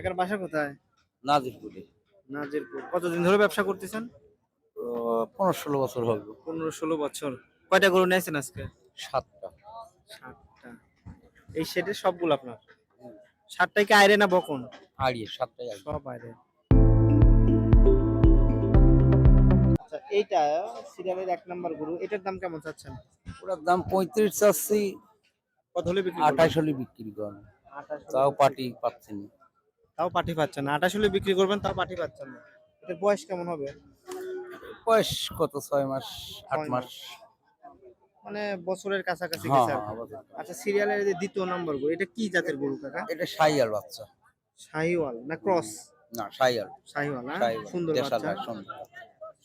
কাকার বাসা কোথায়? নাজিরপুরে। নাজিরপুর। কতদিন ধরে ব্যবসা করতেছেন? পনেরো ষোলো বছর হবে। পনেরো ষোলো বছর। কয়টা গরু নিয়েছেন আজকে? সাতটা। সাতটা। এই সেটের সবগুলো আপনার? সাতটাই কি আইরে না বকন? আড়িয়ে সাতটাই সব আইরে। আচ্ছা এইটা সিরিয়ালের এক নাম্বার গরু এটার দাম কেমন চাচ্ছেন? ওটার দাম পঁয়ত্রিশ চাচ্ছি। কত হলে বিক্রি আঠাশ হলে বিক্রি করেন তাও পার্টি পাচ্ছেন। না। তাও পাঠি পাচ্ছেন না। আঠাশ হলে বিক্রি করবেন তাও পাঠি পাচ্ছেন না। এটার বয়স কেমন হবে? বয়স কত? ছয় মাস আট মাস। মানে বছরের কাছাকাছি হ্যাঁ গেছে আর হ্যাঁ, কি। আচ্ছা সিরিয়ালের যে দ্বিতীয় নম্বর গরু এটা কি জাতের গরু কাকা? এটা সাইয়াল বাচ্চা। শাহিওয়াল না ক্রস? না সাইয়াল শাহিওয়াল না? সাইয়াল সুন্দর দেশাল বাচ্চা। সুন্দর।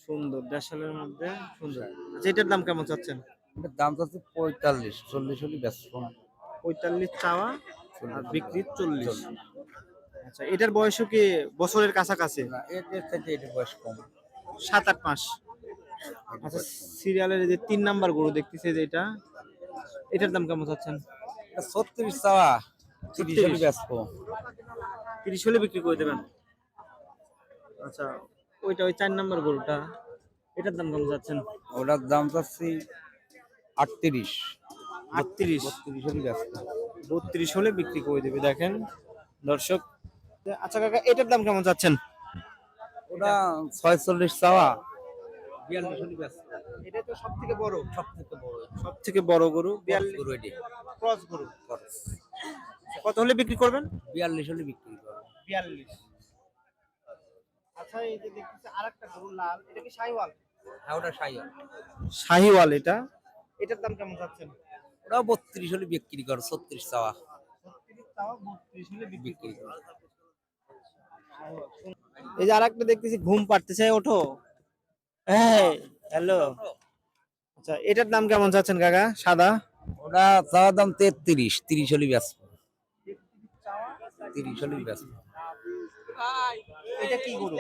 সুন্দর দেশালের মধ্যে সুন্দর। আচ্ছা এটার দাম কেমন চাচ্ছেন? এটার দাম চাচ্ছে পঁয়তাল্লিশ চল্লিশ হলে ব্যস্ত পঁয়তাল্লিশ চাওয়া আর বিক্রি চল্লিশ। আচ্ছা এটার বয়সও কি বছরের কাছাকাছি? এদের থেকে এটা বয়স কম। সাত আট মাস। আচ্ছা সিরিয়ালের যে তিন নাম্বার গরু দেখতেছে যে এটা এটার দাম কেমন চাচ্ছেন? ছত্রিশ চাওয়া তিরিশ হলে 36 তিরিশ হলে বিক্রি করে দেবেন? আচ্ছা ওইটা ওই চার নাম্বার গরুটা এটার দাম কেমন চাচ্ছেন? ওটার দাম চাচ্ছি আটত্রিশ। আটত্রিশ। বত্রিশ হলে ব্যস্ত বত্রিশ হলে বিক্রি করে দেবে দেখেন। দর্শক আচ্ছা কাকা এটার দাম কেমন চাচ্ছেন? ওটা ছয়চল্লিশ চাওয়া। এটা তো সব থেকে বড়। সব থেকে বড়। সব থেকে বড় গরু বিয়াল্লিশ গরু এটি। ক্রস গরু। কত হলে বিক্রি করবেন? বিয়াল্লিশ হলে বিক্রি করবে বিয়াল্লিশ। আচ্ছা এই যে দেখতেছি আরেকটা গরু লাল। এটা কি শাহিওয়াল হ্যাঁ ওটা সাইয়াল শাহিওয়াল এটা। এটার দাম কেমন চাচ্ছেন? ওটা বত্রিশ হলে বিক্রি করে ছত্রিশ চাওয়া। ছত্রিশ তাও বত্রিশ হলে বিক্রি বিক্রি করে। এই যে আরেকটা দেখতেছি ঘুম পাড়তেছে ওঠো। হ্যাঁ হ্যালো। আচ্ছা এটার দাম কেমন চাচ্ছেন কাকা? সাদা? ওটা চাওয়ার দাম তেত্রিশ তিরিশ হলে ব্যস্ত। তিরিশ হলে ব্যস্ত। এটা কি গরু?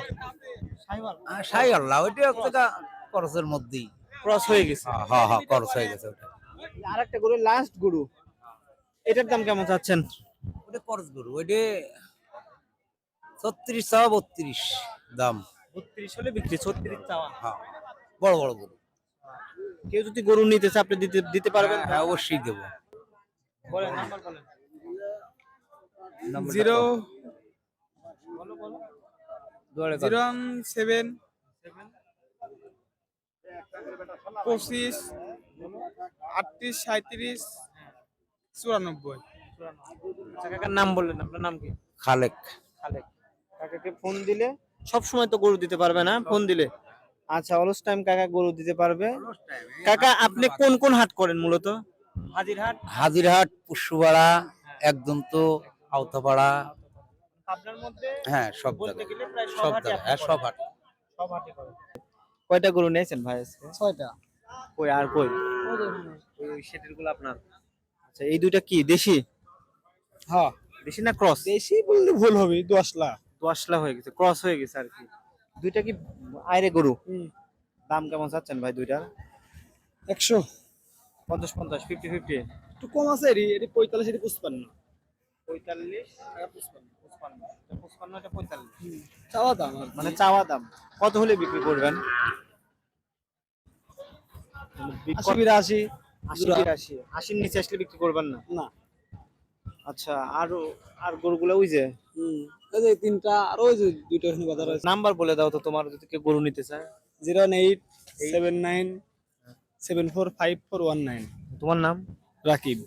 সাইয়াল না ওইটা গা খরচের মধ্যেই। ক্রস হয়ে গেছে। হ্যাঁ হ্যাঁ হ্যাঁ খরচ হয়ে গেছে ওটা। আরেকটা গরু লাস্ট গরু। এটার দাম কেমন চাচ্ছেন? ওটা খরচ গরু ওইটা ছত্রিশ চাওয়া বত্রিশ দাম। বত্রিশ হলে বিক্রি ছত্রিশ চাওয়া। হ্যাঁ বড় বড় গরু। কেউ যদি গরু নিতে চায় আপনি দিতে দিতে পারবেন? হ্যাঁ অবশ্যই দেবো। বলেন নাম্বার বলেন। জিরো। জিরো সেভেন পঁচিশ আটত্রিশ সাঁত্রিশ চুরানব্বই। আচ্ছা, কাকার নাম বললেন আপনার নাম কি? খালেক। খালেক। কাকাকে ফোন দিলে? সব সময় তো গরু দিতে পারবে না ফোন দিলে। আচ্ছা অলস টাইম কাকা গরু দিতে পারবে। কাকা আপনি কোন কোন হাট করেন মূলত? হাজির হাট হাজিরহাট পুষ্যপাড়া একদম তো আওতাপাড়া। আপনার মধ্যে? হ্যাঁ সব বলতে জায়গায়। গেলে প্রায় সব জায়গায় হ্যাঁ সব হাট সব হাটই করেন। কয়টা গরু নিয়েছেন ভাই আজকে? ছয়টা। কই আর কই? ওই সেটেরগুলো আপনার। আচ্ছা এই দুইটা কি দেশি? হ্যাঁ। দেশি না ক্রস বেশি বললে ভুল হবে দশ লাখ। দশলা হয়ে গেছে ক্রস হয়ে গেছে আর কি। দুইটা কি আইরে গরু? দাম কেমন চাচ্ছেন ভাই দুইটার একশো। পঞ্চাশ পঞ্চাশ ফিফটি ফিফটি একটু কম আছে এটি এটি পঁয়তাল্লিশ এটি পুষ্পান্ন পঁয়তাল্লিশ পুষ্পান্ন এটা পুষ্পান্ন এটা পঁয়তাল্লিশ। চাওয়া দাম মানে চাওয়া দাম। কত হলে বিক্রি করবেন? আশি বিরাশি। আশি বিরাশি। আশির নিচে আসলে বিক্রি করবেন না? না। আচ্ছা আর আর গরুগুলো ওই যে? হুম এই যে তিনটা আর ওই যে দুইটা এখানে বাজার আছে। নাম্বার বলে দাও তো তোমার যদি কেউ গরু নিতে চায়। Zero eight seven nine seven four five four one nine. তোমার নাম? রাকিব।